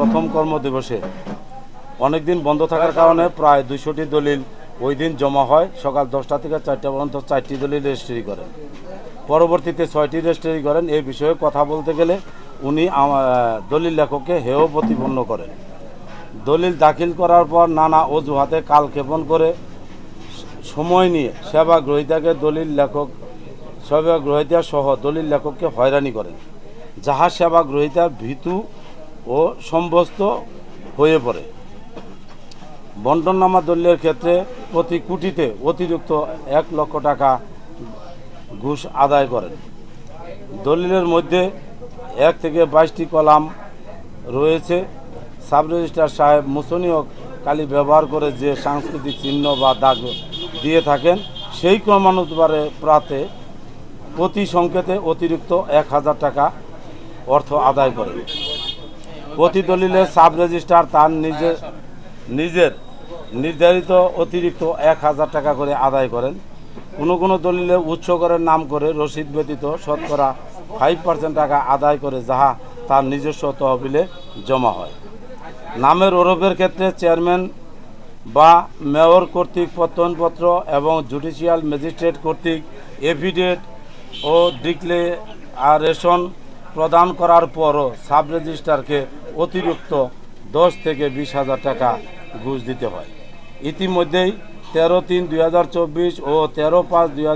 প্রথম কর্ম কর্মদিবসে অনেকদিন বন্ধ থাকার কারণে প্রায় দুইশোটি দলিল ওই দিন জমা হয়। সকাল দশটা থেকে চারটা পর্যন্ত চারটি দলিল রেজিস্ট্রি করেন। পরবর্তীতে ছয়টি রেজিস্ট্রি করেন। এই বিষয়ে কথা বলতে গেলে উনি দলিল লেখককে হেয় প্রতিপন্ন করেন। দলিল দাখিল করার পর নানা অজুহাতে কালক্ষেপণ করে সময় নিয়ে সেবা গ্রহীতাকে দলিল লেখক, সেবা গ্রহীতা সহ দলিল লেখককে হয়রানি করেন। যাহা সেবা গ্রহীতা ভীতু ও সম্ভস্ত হয়ে পড়ে। বন্টননামা দলিলের ক্ষেত্রে প্রতি কোটিতে অতিরিক্ত এক লক্ষ টাকা ঘুষ আদায় করেন। দলিলের মধ্যে এক থেকে বাইশটি কলাম রয়েছে। সাব রেজিস্ট্রার সাহেব মুসনীয় কালি ব্যবহার করে যে সাংস্কৃতিক চিহ্ন বা দাগ দিয়ে থাকেন, সেই ক্রমানুসারে প্রাতে প্রতি সংকেতে অতিরিক্ত এক হাজার টাকা অর্থ আদায় করেন। প্রতি দলিলে সাব রেজিস্ট্রার তার নিজের নিজের নির্ধারিত অতিরিক্ত এক হাজার টাকা করে আদায় করেন। কোনো কোনো দলিলে উৎস করার নাম করে রসিদ ব্যতীত শতকরা ফাইভ পার্সেন্ট টাকা আদায় করে যাহা তার নিজস্ব তহবিলে জমা হয়। নামের ওরফের ক্ষেত্রে চেয়ারম্যান বা মেয়র কর্তৃক প্রত্যয়নপত্র এবং জুডিশিয়াল ম্যাজিস্ট্রেট কর্তৃক এফিডেট ও ডিক্লেরেশন প্রদান করার পরও সাব রেজিস্ট্রারকে অতিরিক্ত দশ থেকে বিশ হাজার টাকা ঘুষ দিতে হয়। ইতিমধ্যেই তেরো তিন দুই ও তেরো পাঁচ দুই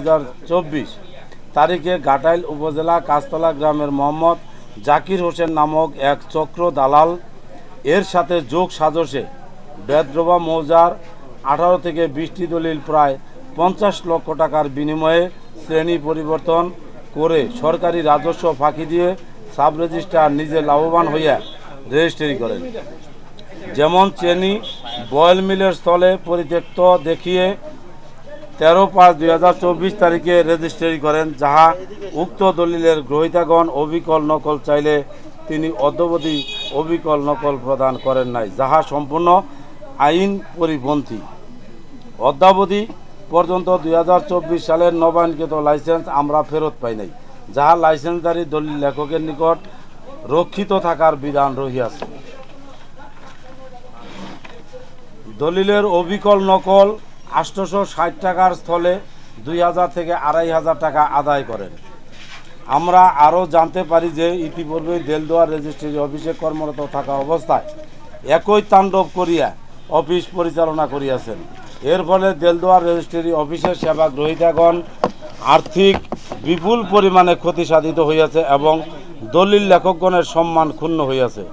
তারিখে ঘাটাইল উপজেলা কাস্তলা গ্রামের মোহাম্মদ জাকির হোসেন নামক এক চক্র দালাল এর সাথে যোগ সাজসে বেদ্রবা মৌজার আঠারো থেকে বিশটি দলিল প্রায় পঞ্চাশ লক্ষ টাকার বিনিময়ে শ্রেণি পরিবর্তন করে সরকারি রাজস্ব ফাঁকি দিয়ে সাব রেজিস্ট্রার নিজে লাভবান হইয়া রেজিস্ট্রি করেন। যেমন চেনি, বয়েল মিলের স্থলে পরিত্যক্ত দেখিয়ে তেরো পাঁচ দুই হাজার চব্বিশ তারিখে রেজিস্ট্রি করেন, যাহা উক্ত দলিলের গ্রহীতাগণ অবিকল নকল চাইলে তিনি অদ্যবধি অবিকল নকল প্রদান করেন নাই, যাহা সম্পূর্ণ আইন পরিপন্থী। অদ্যাবধি পর্যন্ত দুই হাজার চব্বিশ সালের নবায়নকৃত লাইসেন্স আমরা ফেরত পাই নাই। যাহা লাইসেন্সধারী দলিল লেখকের নিকট রক্ষিত থাকার বিধান রহিয়াছে। দলিলের অবিকল নকল আটশোশো ষাট টাকার স্থলে দুই হাজার থেকে আড়াই হাজার টাকা আদায় করেন। আমরা আরও জানতে পারি যে ইতিপূর্বেই দেলদুয়ার রেজিস্ট্রি অফিসে কর্মরত থাকা অবস্থায় একই তাণ্ডব করিয়া অফিস পরিচালনা করিয়াছেন। এর ফলে দেলদুয়ার রেজিস্ট্রি অফিসের সেবা গ্রহীতাগণ আর্থিক বিপুল পরিমাণে ক্ষতি সাধিত হইয়াছে এবং দলিল লেখকগণের সম্মান ক্ষুণ্ণ হইয়াছে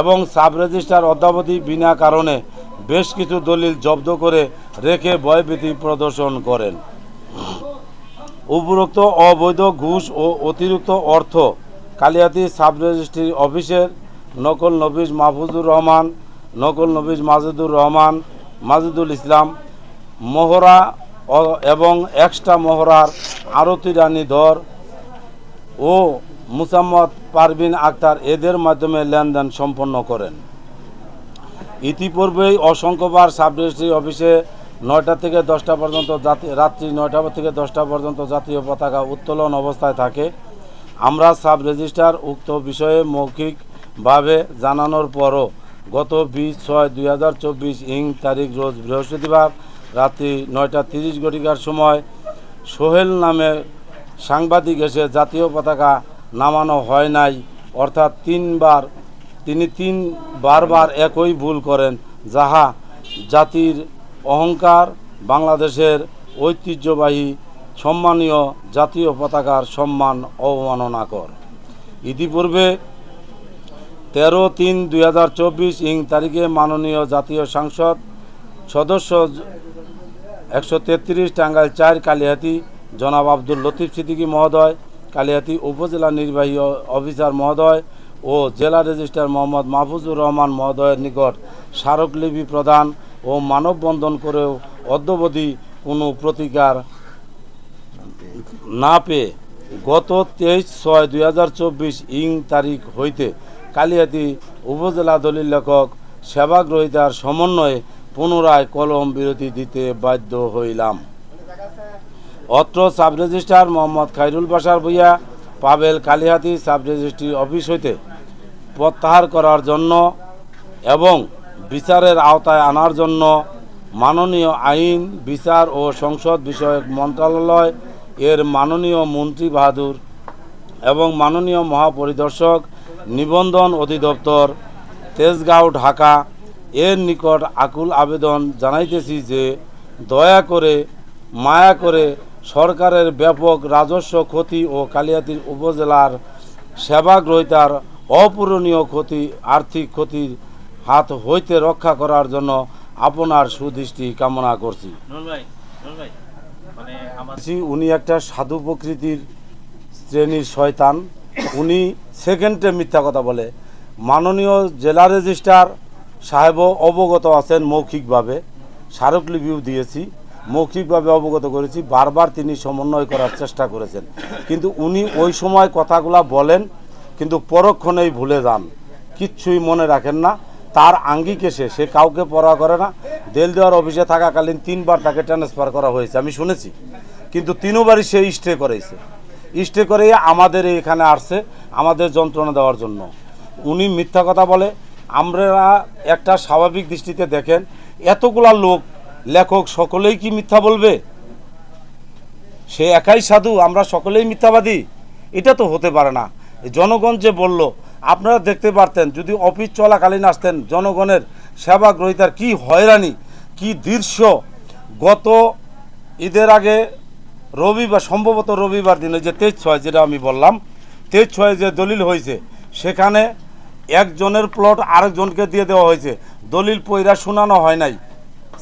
এবং সাব রেজিস্ট্রার অদ্যাবধি বিনা কারণে বেশ কিছু দলিল জব্দ করে রেখে ভয়ভীতি প্রদর্শন করেন। উপরোক্ত অবৈধ ঘুষ ও অতিরিক্ত অর্থ কালিয়াতি সাব রেজিস্ট্রি অফিসের নকল নবিজ মাহফুজুর রহমান, নকল নবিজ মাজেদুর রহমান মাজেদুল ইসলাম মোহরা এবং এক্সট্রা মোহরার আরতি রানী ধর ও মুসাম্মদ পারভিন আক্তার এদের মাধ্যমে লেনদেন সম্পন্ন করেন। ইতিপূর্বেই অসংখ্যবার সাব রেজিস্ট্রি অফিসে নয়টা থেকে দশটা পর্যন্ত জাতি, রাত্রি নয়টা থেকে দশটা পর্যন্ত জাতীয় পতাকা উত্তোলন অবস্থায় থাকে। আমরা সাব রেজিস্ট্রার উক্ত বিষয়ে মৌখিকভাবে জানানোর পরও গত বিশ ছয় দুই হাজার চব্বিশ ইং তারিখ রোজ বৃহস্পতিবার রাত্রি নয়টা তিরিশ ঘটিকার সময় সোহেল নামে সাংবাদিক এসে জাতীয় পতাকা নামানো হয় নাই, অর্থাৎ তিনবার, তিনি তিন বারবার একই ভুল করেন, যাহা জাতির অহংকার, বাংলাদেশের ঐতিহ্যবাহী, সম্মানীয় জাতীয় পতাকার সম্মান অবমাননা কর ইতিপূর্বে তেরো তিন দুই হাজার চব্বিশ ইং তারিখে মাননীয় জাতীয় সংসদ সদস্য একশো তেত্রিশ টাঙ্গাইল চার কালিহাতি জনাব আব্দুল লতিফ সিদ্দিকী মহোদয়, কালিহাতি উপজেলা নির্বাহী অফিসার মহোদয় ও জেলা রেজিস্ট্রার মোহাম্মদ মাহফুজুর রহমান মহোদয়ের নিকট স্মারকলিপি প্রদান ও মানববন্ধন করেও অদ্যবধি কোনো প্রতিকার না পেয়ে গত তেইশ ছয় দুই হাজার চব্বিশ ইং তারিখ হইতে কালিয়াতি উপজেলা দলিল লেখক সেবাগ্রহিতার সমন্বয়ে পুনরায় কলম বিরতি দিতে বাধ্য হইলাম। অত্র sub registrar Mohammad Khairul Basar Bhuiyan Pavel Kalihati sub registry office হইতে প্রত্যাহার করার জন্য এবং বিচারের আওতায় আনার জন্য মাননীয় আইন, বিচার ও সংসদ বিষয়ক মন্ত্রণালয়, এর মাননীয় মন্ত্রী বাহাদুর এবং মাননীয় মহাপরিদর্শক নিবন্ধন অধিদপ্তর তেজগাঁও ঢাকা এর নিকট আকুল আবেদন জানাইতেছি যে দয়া করে মায়া করে সরকারের ব্যাপক রাজস্ব ক্ষতি ও কালিয়াতির উপজেলার সেবা গ্রহীতার অপূরণীয় ক্ষতি আর্থিক ক্ষতির হাত হইতে রক্ষা করার জন্য আপনার সুদৃষ্টি কামনা করছি। মানে উনি একটা সাধু প্রকৃতির শ্রেণির শয়তান। উনি সেকেন্ডে মিথ্যা কথা বলে। মাননীয় জেলা রেজিস্ট্রার সাহেবও অবগত আছেন মৌখিকভাবে। স্মারকলিপিও দিয়েছি, মৌখিকভাবে অবগত করেছি, বারবার তিনি সমন্বয় করার চেষ্টা করেছেন। কিন্তু উনি ওই সময় কথাগুলা বলেন, কিন্তু পরক্ষণেই ভুলে যান। কিচ্ছুই মনে রাখেন না। তার আঙ্গিক এসে, সে কাউকে পড়া করে না। দেল দেওয়ার অফিসে থাকাকালীন তিনবার তাকে ট্রান্সফার করা হয়েছে, আমি শুনেছি। কিন্তু তিনবারই সে স্টে করেছে। স্টে করে আমাদের এখানে আসছে, আমাদের যন্ত্রণা দেওয়ার জন্য। উনি মিথ্যা কথা বলে আমরা একটা স্বাভাবিক দৃষ্টিতে দেখেন, এতগুলা লোক, লেখক, সকলেই কি মিথ্যা বলবে? সে একাই সাধু, আমরা সকলেই মিথ্যাবাদী। এটা তো হতে পারে না। জনগণ যে বলল, আপনারা দেখতে পারতেন, যদি অফিস চলাকালীন আসতেন, জনগণের সেবা গ্রহীতার কি হয়রানি, কি দৃশ্য। গত ঈদের আগে রবিবার, সম্ভবত রবিবার দিনে যে তেজ ছয় যেটা আমি বললাম তেজ ছয় যে দলিল হয়েছে, সেখানে একজনের প্লট আরেকজনকে দিয়ে দেওয়া হয়েছে। দলিল পইরা শোনানো হয় নাই।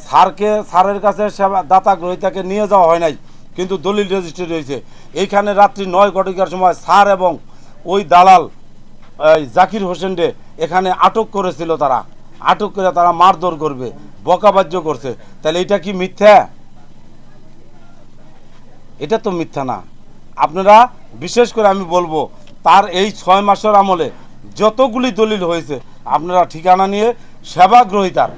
স্যারকে, স্যারের কাছে দাতা গ্রহীতাকে নিয়ে যাওয়া হয় নাই, কিন্তু দলিল রেজিস্ট্রি রয়েছে এইখানে রাত্রি নয় ঘটিকার সময় স্যার এবং ওই দালাল জাকির হোসেনকে এখানে আটক করেছিল তারা। আটক করে তারা মারধর করবে, বকাবাজ্য করছে। তাহলে এটা কি মিথ্যা? এটা তো মিথ্যা না। আপনারা, বিশেষ করে আমি বলব, তার এই ছয় মাসের আমলে যতগুলি দলিল হয়েছে, আপনারা ঠিকানা নিয়ে সেবা গ্রহীতার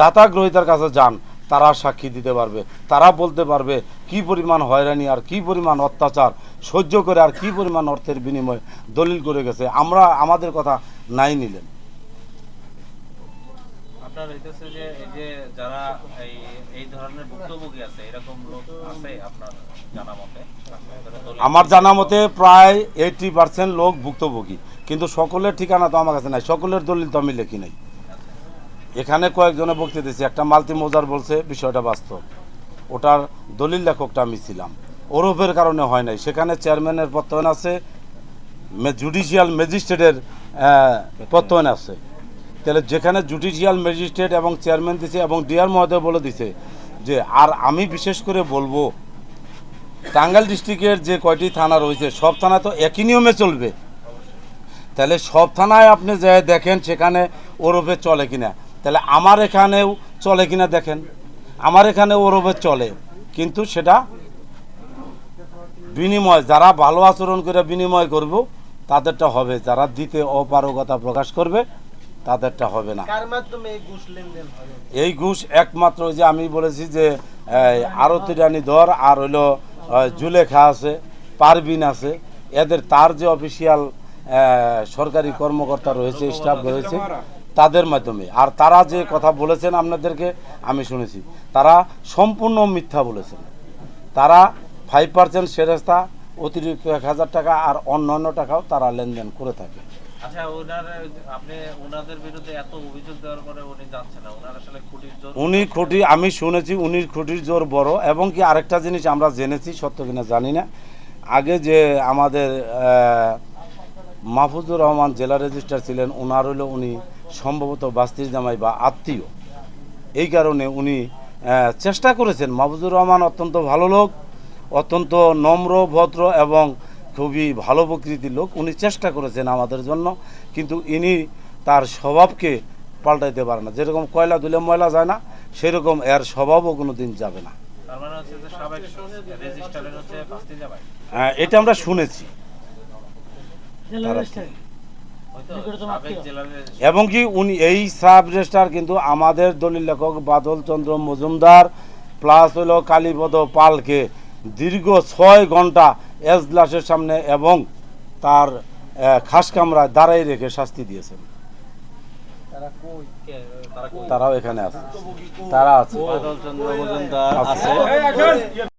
দাতা গ্রহীতার কাছে যান, তারা সাক্ষী দিতে পারবে, তারা বলতে পারবে কি পরিমাণ হয়রানি আর কি পরিমাণ অত্যাচার, সহ্য করে আর কি পরিমাণ অর্থের বিনিময়ে দলিল করে গেছে। আমরা, আমাদের কথা নাই নিলেন। আপনার হইতেছে যে, এই যে যারা এই এই ধরনের ভুক্তভোগী আছে, এরকম লোক আছে আপনার জানা মতে? আমার জানা মতে প্রায় এইটি পার্সেন্ট লোক ভুক্তভোগী। কিন্তু সকলের ঠিকানা তো আমার কাছে নাই। সকলের দলিল তো আমি লিখি নাই। এখানে কয়েকজনে বক্তৃতা দিয়েছি। একটা মালতি মোজার বলছে, বিষয়টা বাস্তব। ওটার দলিল লেখকটা আমি ছিলাম। ওরফের কারণে হয় নাই। সেখানে চেয়ারম্যানের প্রত্যয়ন আছে জুডিশিয়াল ম্যাজিস্ট্রেটের প্রত্যয়ন আছে। তাহলে যেখানে জুডিশিয়াল ম্যাজিস্ট্রেট এবং চেয়ারম্যান দিছে এবং ডিআর মহোদয় বলে দিছে যে, আর আমি বিশেষ করে বলব, টাঙ্গাইল ডিস্ট্রিক্টের যে কয়টি থানা রয়েছে, সব থানা তো একই নিয়মে চলবে। তাহলে সব থানায় আপনি যে দেখেন সেখানে ওরফে চলে কিনা। তাহলে আমার এখানেও চলে কিনা দেখেন। আমার এখানে ওরফে চলে। কিন্তু সেটা বিনিময়, যারা ভালো আচরণ করে বিনিময় করব, তাদেরটা হবে। যারা দিতে অপারগতা প্রকাশ করবে তাদেরটা হবে না। এই ঘুষ একমাত্র ওই যে আমি বলেছি যে আরতি রানী ধর আর হইল জুলেখা আছে পারবিন আছে এদের তার যে অফিসিয়াল সরকারি কর্মকর্তা রয়েছে স্টাফ রয়েছে তাদের মাধ্যমে। আর তারা যে কথা বলেছেন আপনাদেরকে আমি শুনেছি তারা সম্পূর্ণ মিথ্যা বলেছেন। তারা ফাইভ পার্সেন্ট সেরেস্তা অতিরিক্ত এক হাজার টাকা আর অন্যান্য টাকাও তারা লেনদেন করে থাকে। আচ্ছা ওনার আপনি ওনাদের বিরুদ্ধে এত অভিযোগ দেওয়ার পরে উনি যাচ্ছেন না। ওনার আসলে খুঁটির জোর উনি খুঁটি আমি শুনেছি উনির খুঁটির জোর বড় এবং কি আরেকটা জিনিস আমরা জেনেছি সত্য কিনা জানি না। আগে যে আমাদের মাহফুজুর রহমান জেলা রেজিস্ট্রার ছিলেন ওনার হলো উনি সম্ভবত বাস্তির জামাই বা আত্মীয়। এই কারণে উনি চেষ্টা করেছেন। মাহফুজুর রহমান অত্যন্ত ভালো লোক অত্যন্ত নম্র ভদ্র এবং খুবই ভালো প্রকৃতির লোক উনি চেষ্টা করেছেন আমাদের জন্য কিন্তু ইনি তার স্বভাবকে পাল্টাইতে পারে না। যেরকম কয়লা দিলে ময়লা যায় না সেরকম এর স্বভাবও কোনো দিন যাবে না। মানে হচ্ছে যে সাবেক রেজিস্ট্রারের হচ্ছে বাস্তি যাবাই আহ, এটা আমরা শুনেছি। এবং কি উনি এই সাব রেজিস্ট্রার কিন্তু আমাদের দলিল লেখক বাদল চন্দ্র মজুমদার প্লাস হলো কালীপদ পালকে দীর্ঘ ছয় ঘণ্টা এজলাসের সামনে এবং তার খাস কামরায় দাঁড়াই রেখে শাস্তি দিয়েছেন? তারাও এখানে আছে। তারা। আছে।